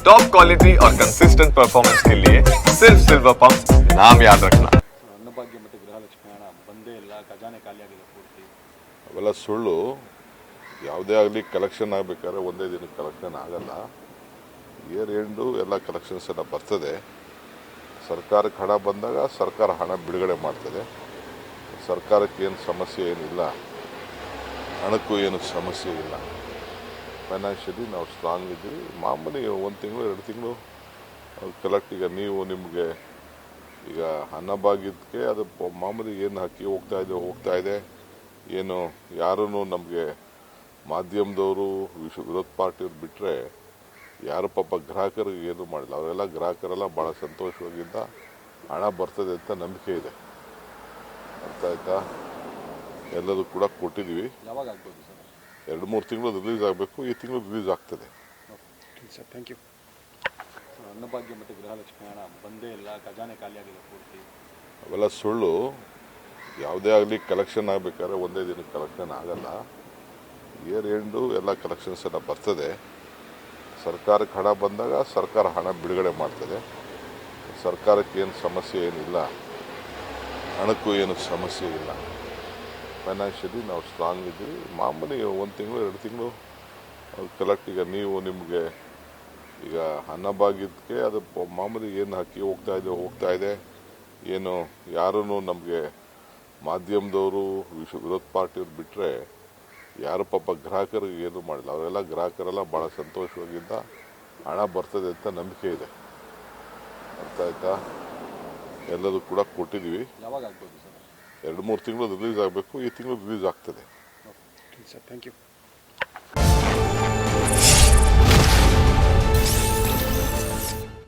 Top quality और consistent performance के लिए सिर्फ सिल्वर पंप नाम याद रखना ಅನ್ನಭಾಗ್ಯ ಮತ್ತು ಗೃಹಲಕ್ಷ್ಮಿ ಹಣ ಬಂದೇ ಇಲ್ಲ ಖಜಾನೆ ಖಾಲಿಯಾಗಿದೆ ಪೂರ್ತಿ ಅವೆಲ್ಲ ಸುಳ್ಳು ಯಾವುದೇ ಆಗಲಿ ಕಲೆಕ್ಷನ್ ಆಗಬೇಕಾದ್ರೆ ಒಂದೇ ದಿನಕ್ಕೆ ಕಲೆಕ್ಷನ್ ಆಗಲ್ಲ ಇಯರ್ ಎಂಡು ಎಲ್ಲ ಕಲೆಕ್ಷನ್ಸ್ ಎಲ್ಲ ಬರ್ತದೆ ಸರ್ಕಾರಕ್ಕೆ ಹಣ ಬಂದಾಗ ಸರ್ಕಾರ ಹಣ ಬಿಡುಗಡೆ ಮಾಡ್ತದೆ ಸರ್ಕಾರಕ್ಕೆ ಏನು ಸಮಸ್ಯೆ ಏನಿಲ್ಲ ಹಣಕ್ಕೂ ಏನು ಸಮಸ್ಯೆ ಇಲ್ಲ ಫೈನಾನ್ಷಿಯಲಿ ನಾವು ಸ್ಟ್ರಾಂಗ್ ಇದ್ದೀವಿ ಮಾಮೂಲಿ ಒಂದು ತಿಂಗಳು, ಎರಡು ತಿಂಗಳು ಕಲೆಕ್ಟ್ ಈಗ ನೀವು ನಿಮಗೆ ಈಗ ಹಣ ಬಾಗಿದ್ದಕ್ಕೆ ಅದು ಮಾಮೂಲಿ ಏನು ಹಕ್ಕಿ ಹೋಗ್ತಾ ಇದೆ ಹೋಗ್ತಾ ಇದೆ. ಏನು ಯಾರೂ ನಮಗೆ ಮಾಧ್ಯಮದವರು ವಿಶ್ವ ವಿರೋಧ ಪಾರ್ಟಿಯವ್ರು ಬಿಟ್ಟರೆ ಯಾರು ಪಾಪ ಗ್ರಾಹಕರಿಗೆ ಏನು ಮಾಡಿಲ್ಲ. ಅವರೆಲ್ಲ ಗ್ರಾಹಕರೆಲ್ಲ ಭಾಳ ಸಂತೋಷವಾಗಿದ್ದ ಹಣ ಬರ್ತದೆ ಅಂತ ನಂಬಿಕೆ ಇದೆ. ಅರ್ಥ ಆಯ್ತಾ? ಎಲ್ಲರೂ ಕೂಡ ಕೊಟ್ಟಿದ್ದೀವಿ ಎರಡು ಮೂರು ತಿಂಗಳು ರಿಲೀಸ್ ಆಗಬೇಕು ಈ ತಿಂಗಳು ರಿಲೀಸ್ ಆಗ್ತದೆ. ಸರ್ ಥ್ಯಾಂಕ್ ಯು ಅನ್ನಭಾಗ್ಯ ಮತ್ತು ಗೃಹಲಕ್ಷ್ಮಿ ಹಣ ಬಂದೇ ಇಲ್ಲ ಖಜಾನೆ ಖಾಲಿಯಾಗಿದೆ ಪೂರ್ತಿ. ಅವೆಲ್ಲ ಸುಳ್ಳು. ಯಾವುದೇ ಆಗಲಿ ಕಲೆಕ್ಷನ್ ಆಗಬೇಕಾದ್ರೆ ಒಂದೇ ದಿನಕ್ಕೆ ಕಲೆಕ್ಷನ್ ಆಗಲ್ಲ. ಇಯರ್ ಎಂಡು ಎಲ್ಲ ಕಲೆಕ್ಷನ್ಸ್ ಎಲ್ಲ ಬರ್ತದೆ. ಸರ್ಕಾರಕ್ಕೆ ಹಣ ಬಂದಾಗ ಸರ್ಕಾರ ಹಣ ಬಿಡುಗಡೆ ಮಾಡ್ತದೆ. ಸರ್ಕಾರಕ್ಕೆ ಏನು ಸಮಸ್ಯೆ ಏನಿಲ್ಲ. ಹಣಕ್ಕೂ ಏನು ಸಮಸ್ಯೆ ಇಲ್ಲ. ಫೈನಾನ್ಷಿಯಲಿ ನಾವು ಸ್ಟ್ರಾಂಗ್ ಇದ್ದೀವಿ. ಮಾಮೂಲಿ ಒಂದು ತಿಂಗಳು, ಎರಡು ತಿಂಗಳು ಕಲೆಕ್ಟ್ ಈಗ ನೀವು ನಿಮಗೆ ಈಗ ಹಣ ಬಾಗಿದ್ದಕ್ಕೆ ಅದು ಮಾಮೂಲಿ ಏನು ಹಕ್ಕಿ ಹೋಗ್ತಾ ಇದೆ ಹೋಗ್ತಾ ಇದೆ. ಏನು ಯಾರೂ ನಮಗೆ ಮಾಧ್ಯಮದವರು ವಿಶ್ವ ವಿರೋಧ ಪಾರ್ಟಿಯವ್ರು ಬಿಟ್ಟರೆ ಯಾರು ಪಾಪ ಗ್ರಾಹಕರಿಗೆ ಏನು ಮಾಡಿಲ್ಲ. ಅವರೆಲ್ಲ ಗ್ರಾಹಕರೆಲ್ಲ ಭಾಳ ಸಂತೋಷವಾಗಿದ್ದ ಹಣ ಬರ್ತದೆ ಅಂತ ನಂಬಿಕೆ ಇದೆ. ಅರ್ಥ ಆಯ್ತಾ? ಎಲ್ಲದೂ ಕೂಡ ಕೊಟ್ಟಿದ್ದೀವಿ. ಯಾವಾಗ ಆಗ್ಬೋದು ಸರ್? ಎರಡು ಮೂರು ತಿಂಗಳು ರಿಲೀಸ್ ಆಗಬೇಕು ಈ ತಿಂಗಳು ರಿಲೀಸ್ ಆಗ್ತದೆ. Sir thank you